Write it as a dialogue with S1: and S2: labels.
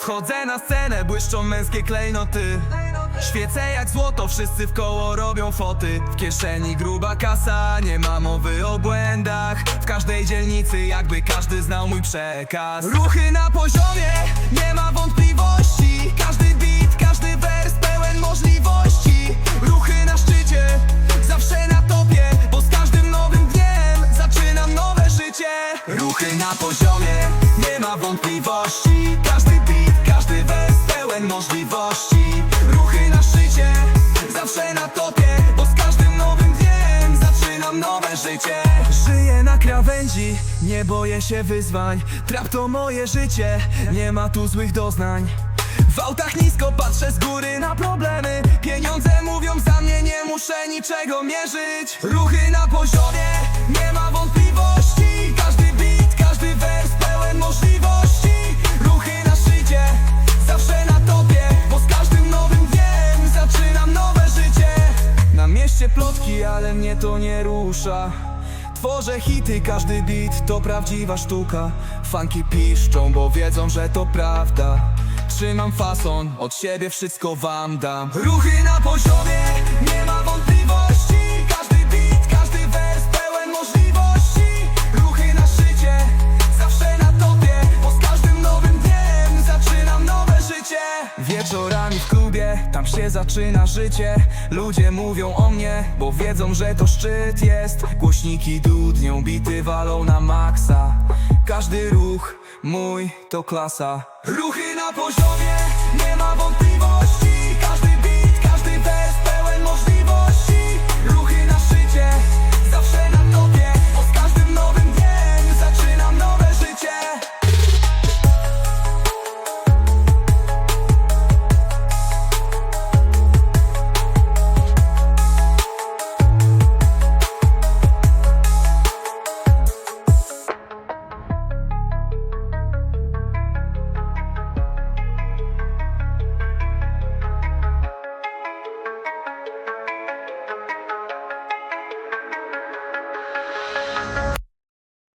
S1: Wchodzę na scenę, błyszczą męskie klejnoty. Świecę jak złoto, wszyscy w koło robią foty. W kieszeni gruba kasa, nie ma mowy o błędach. W każdej dzielnicy jakby każdy znał mój przekaz. Ruchy na poziomie, nie ma wątpliwości. Każdy beat, każdy wers pełen możliwości. Ruchy na szczycie, zawsze na topie Bo z każdym nowym dniem zaczynam nowe życie. Ruchy na poziomie, nie ma wątpliwości możliwości. Ruchy na szczycie, zawsze na topie Bo z każdym nowym dniem zaczynam nowe życie. Żyję na krawędzi, nie boję się wyzwań. Trap to moje życie, nie ma tu złych doznań. W autach nisko patrzę z góry na problemy. Pieniądze mówią za mnie, nie muszę niczego mierzyć. Ruchy na poziomie, Mieście plotki, ale mnie to nie rusza. Tworzę hity, każdy beat to prawdziwa sztuka. Funky piszczą, bo wiedzą, że to prawda. Trzymam fason, od siebie wszystko wam dam. Ruchy na poziomie, tam się zaczyna życie Ludzie mówią o mnie, bo wiedzą, że to szczyt jest. Głośniki dudnią, bity walą na maksa. Każdy ruch mój to klasa. Ruchy na poziomie, nie ma wątpliwości